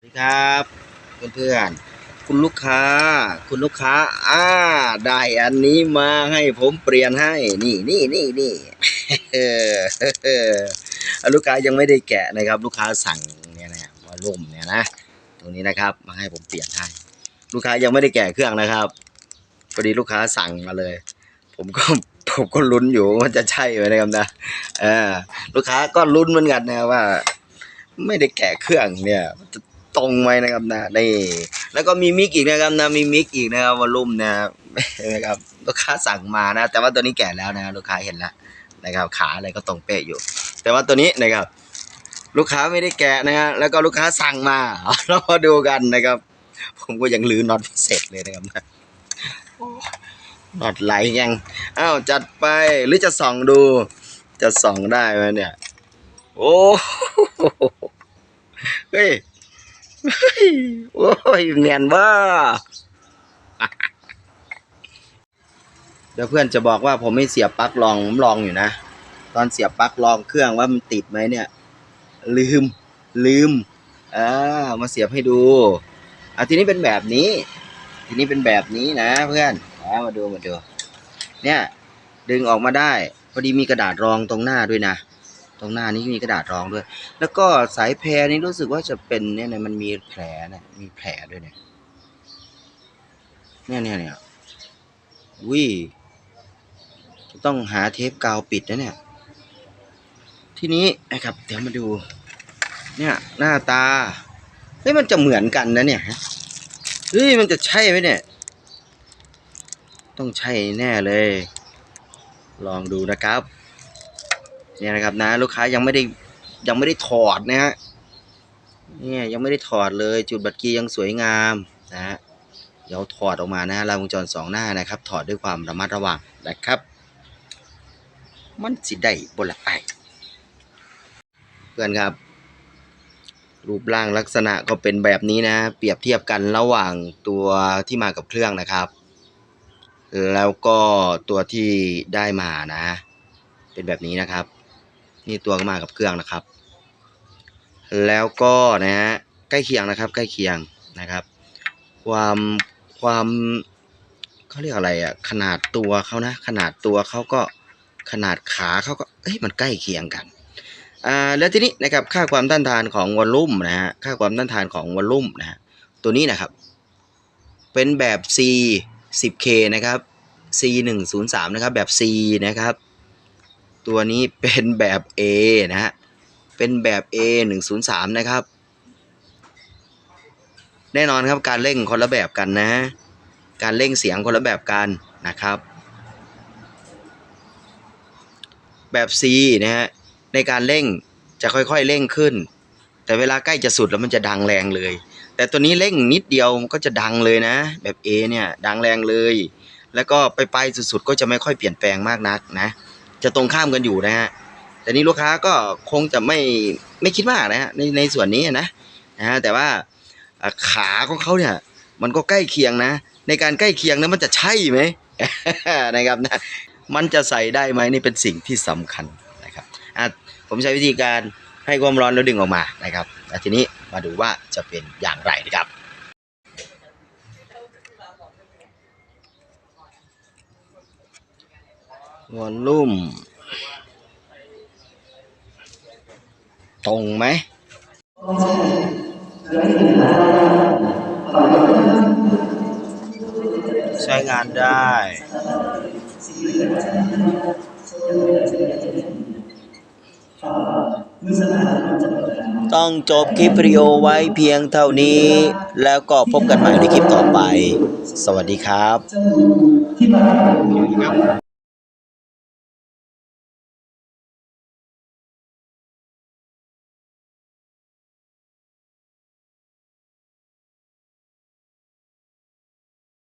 สวัสดีครับเพื่อนๆคุณลูกค้า คุณลูกค้าอ่าได้อันนี้มาให้ผมเปลี่ยนให้ นี่นี่นี่นี่ลูกค้ายังไม่ได้แกะนะครับ ลูกค้าสั่งเนี่ยนะวอลลุ่มเนี่ยนะตรงนี้นะครับ มาให้ผมเปลี่ยนให้ ลูกค้ายังไม่ได้แกะเครื่องนะครับพอดีลูกค้าสั่งมาเลย ผมก็ผมก็ลุ้นอยู่ว่าจะใช่ไหมนะครับนะเออลูกค้าก็ลุ้นเหมือนกันนะว่า ไม่ได้แกะเครื่องเนี่ยจะ ตรงไหมนะครับนะนี่แล้วก็มีมิกอีกนะครับนะมีมิกอีกนะครับวอลลุ่มนะครับนะครับลูกค้าสั่งมานะ แต่ว่าตัวนี้แกะแล้วนะลูกค้าเห็นแล้วนะครับ ขาอะไรก็ตรงเป๊ะอยู่ แต่ว่าตัวนี้นะครับ ลูกค้าไม่ได้แกะนะฮะแล้วก็ลูกค้าสั่งมาเรามาดูกันนะครับ ผมก็ยังลื้อน็อตเสร็จเลยนะครับนะน็อตไหลยังอ้าวจัดไปหรือจะส่องดู จะส่องได้ไหมเนี่ย โอ้โหเฮ้ยเฮ้ย โอ้ยเนียนบ้าเดี๋ยวเพื่อนจะบอกว่าผมไม่เสียบปลั๊กลองผมลองอยู่นะ ตอนเสียบปลั๊กลองเครื่องว่ามันติดไหมเนี่ย ลืม ลืมอ่ามาเสียบให้ดูอะทีนี้เป็นแบบนี้ ทีนี้เป็นแบบนี้นะ เพื่อนอ่ามาดูมาดู เนี่ย ดึงออกมาได้ พอดีมีกระดาษรองตรงหน้าด้วยนะ ตรงหน้านี้มีกระดาษรองด้วย แล้วก็สายแพรนี่รู้สึกว่าจะเป็นเนี่ยนะมันมีแผลนะมีแผลด้วยเนี่ยเนี่ยเนี่ยเนี่ยวิต้องหาเทปกาวปิดนะเนี่ย ทีนี้นะครับ เดี๋ยวมาดู เนี่ย หน้าตาเฮ้ยมันจะเหมือนกันนะเนี่ยฮะเฮ้ยมันจะใช่ไหมเนี่ย ต้องใช่แน่เลย ลองดูนะครับ เนี่ยนะครับนะ ลูกค้ายังไม่ได้ยังไม่ได้ถอดนะฮะเนี่ยยังไม่ได้ถอดเลยจุดบัตรกียังสวยงามนะฮะเดี๋ยวถอดออกมานะฮะลายวงจรสองหน้านะครับ ถอดด้วยความระมัดระวังนะครับ มันสิได้บละไปเพื่อนครับ รูปร่างลักษณะก็เป็นแบบนี้นะ เปรียบเทียบกันระหว่างตัวที่มากับเครื่องนะครับ แล้วก็ตัวที่ได้มานะ เป็นแบบนี้นะครับ นี่ตัวก็มากับเครื่องนะครับ แล้วก็นะฮะใกล้เคียงนะครับ ใกล้เคียงนะครับ ความความเขาเรียกอะไรอะขนาดตัวเขานะ ขนาดตัวเขาก็ขนาดขาเขาก็เอ้ยมันใกล้เคียงกันอ่าแล้วทีนี้นะครับค่าความต้านทานของวอลลุ่มนะฮะค่าความต้านทานของวอลลุ่มนะฮะตัวนี้นะครับ เป็นแบบ C 10K นะครับ C 1 0 3นะครับแบบ C นะครับ ตัวนี้เป็นแบบ A นะฮะ เป็นแบบ A 1 0 3นะครับ แน่นอนครับการเร่งคนละแบบกันนะ การเร่งเสียงคนละแบบกันนะครับ แบบ C นะฮะ ในการเร่งจะค่อยๆเร่งขึ้น แต่เวลาใกล้จะสุดแล้วมันจะดังแรงเลย แต่ตัวนี้เร่งนิดเดียวก็จะดังเลยนะ แบบ A เนี่ยดังแรงเลย แล้วก็ไปไปสุดๆก็จะไม่ค่อยเปลี่ยนแปลงมากนักนะ จะตรงข้ามกันอยู่นะฮะแต่นี้ลูกค้าก็คงจะไม่ไม่คิดมากนะฮะในในส่วนนี้นะนะฮะแต่ว่าขาของเขาเนี่ย มันก็ใกล้เคียงนะ ในการใกล้เคียงนะมันจะใช่ไหมนะครับนะมันจะใส่ได้ไหมนี่เป็นสิ่งที่สำคัญนะครับอะผมใช้วิธีการให้ความร้อนแล้วดึงออกมานะครับทีนี้มาดูว่าจะเป็นอย่างไรนะครับ วอลลุ่ม ตรงไหมใช้งานได้ต้องจบคลิปวิดีโอไว้เพียงเท่านี้ แล้วก็พบกันใหม่ในคลิปต่อไป สวัสดีครับ